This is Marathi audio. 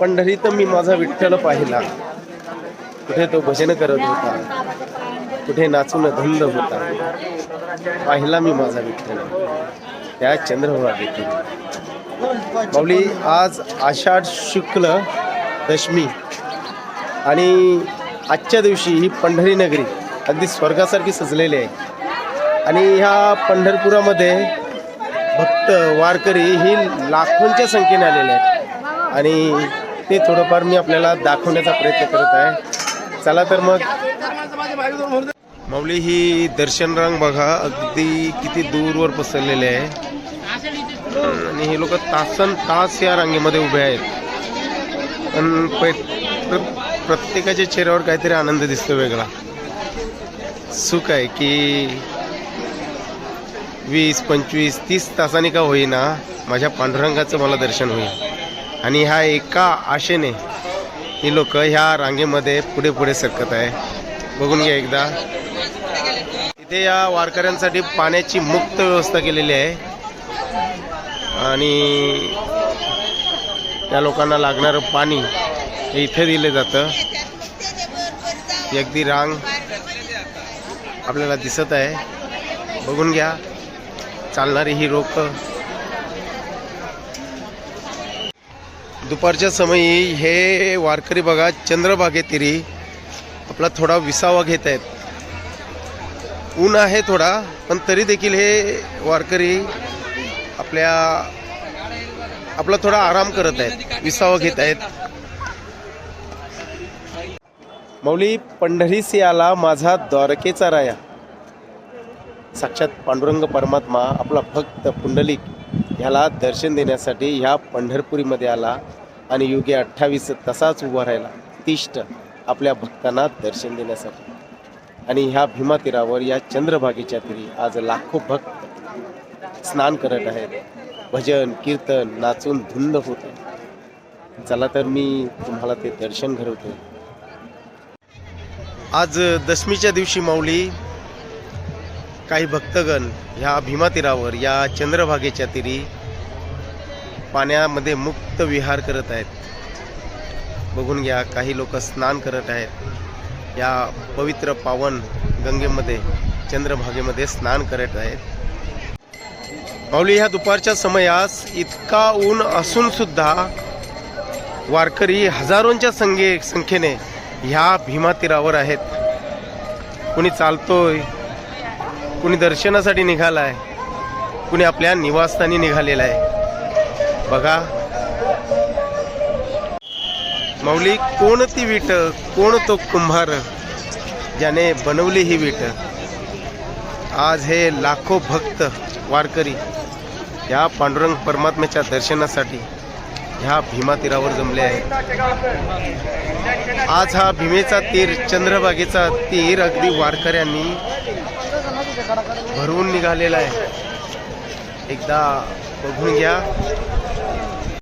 पंढरीत मी माझा विठ्ठल पाहिला. कुठे तो भजन करत होता. कुठे नाचून धुंद होता. पाहिला मी माझा विठ्ठल. त्या चंद्रभागेतील माऊली आज आषाढ शुक्ल दशमी आणि आजच्या दिवशी ही पंढरी नगरी अगदी स्वर्गासारखी सजलेली आहे. आणि ह्या पंढरपुरामध्ये भक्त वारकरी ही लाखोंच्या संख्येने आलेले आहेत. आणि ते थोडंफार मी आपल्याला दाखवण्याचा प्रयत्न करत आहे. चला तर मग. माऊली ही दर्शनरांग बघा. अगदी किती दूरवर पसरलेले आहे. आणि हे लोक तासन तास या रांगेमध्ये उभे आहेत. पण प्र- प्रत्येकाच्या चेहऱ्यावर काहीतरी आनंद दिसतो वेगळा. सुख आहे की वीस पंचवीस तीस तासांनी का होईना माझ्या पांडुरंगाचं मला दर्शन होईल. आणि ह्या एका आशेने ही लोक ह्या रांगेमध्ये पुढे पुढे सरकत आहे. बघून घ्या एकदा. इथे या वारकऱ्यांसाठी पाण्याची मुक्त व्यवस्था केलेली आहे. आणि त्या लोकांना लागणारं पाणी हे इथे दिलं जातं. अगदी रांग आपल्याला दिसत आहे. बघून घ्या. चालणारी ही रोक दुपारच्या समयी हे वारकरी बघा चंद्रभागेतिरी आपला थोडा विसावा घेत आहेत. ऊन आहे थोडा पण तरी देखील हे वारकरी आपल्या आपला थोडा आराम करत आहेत विसावा घेत आहेत. मौली पंढरीसी आला माझा द्वारकेचा राया. साक्षात पांडुरंग परमात्मा आपला भक्त पुंडलिक ह्याला दर्शन देण्यासाठी ह्या पंढरपुरीमध्ये आला. आणि युगे अठ्ठावीस तसाच उभा राहिला. तिष्ठ आपल्या भक्तांना दर्शन देण्यासाठी. आणि ह्या भीमा तीरावर या चंद्रभागेच्या तीरी आज लाखो भक्त स्नान करत आहेत. भजन कीर्तन नाचून धुंद होत. चला तर मी तुम्हाला ते दर्शन घडवतो. आज दशमीच्या दिवशी माऊली काही भक्तगण ह्या भीमा तीरावर या चंद्रभागेच्या तीरी पाण्यामध्ये मुक्त विहार करत आहेत. बघून घ्या काही लोक स्नान करत आहेत. या पवित्र पावन गंगेमध्ये चंद्रभागेमध्ये स्नान करत आहेत. माऊली ह्या दुपारच्या समयास इतका ऊन असून सुद्धा वारकरी हजारोंच्या संख्ये संख्येने ह्या भीमा तीरावर आहेत. कुणी चालतोय कुणी दर्शनासाठी निघालाय कुणी आपल्या निवासस्थानी निघालेला आहे. बघा. माऊली कोण ती विट? कोण तो कुंभार ज्याने बनवली ही विट? आज हे लाखो भक्त वारकरी या पांडुरंग परमात्म्याच्या दर्शनासाठी ह्या भीमा तीरावर जमले आहेत. आज हा भीमेचा तीर चंद्रभागेचा तीर अगदी वारकऱ्यांनी भरवून निघालेला आहे. एकदा बघून घ्या.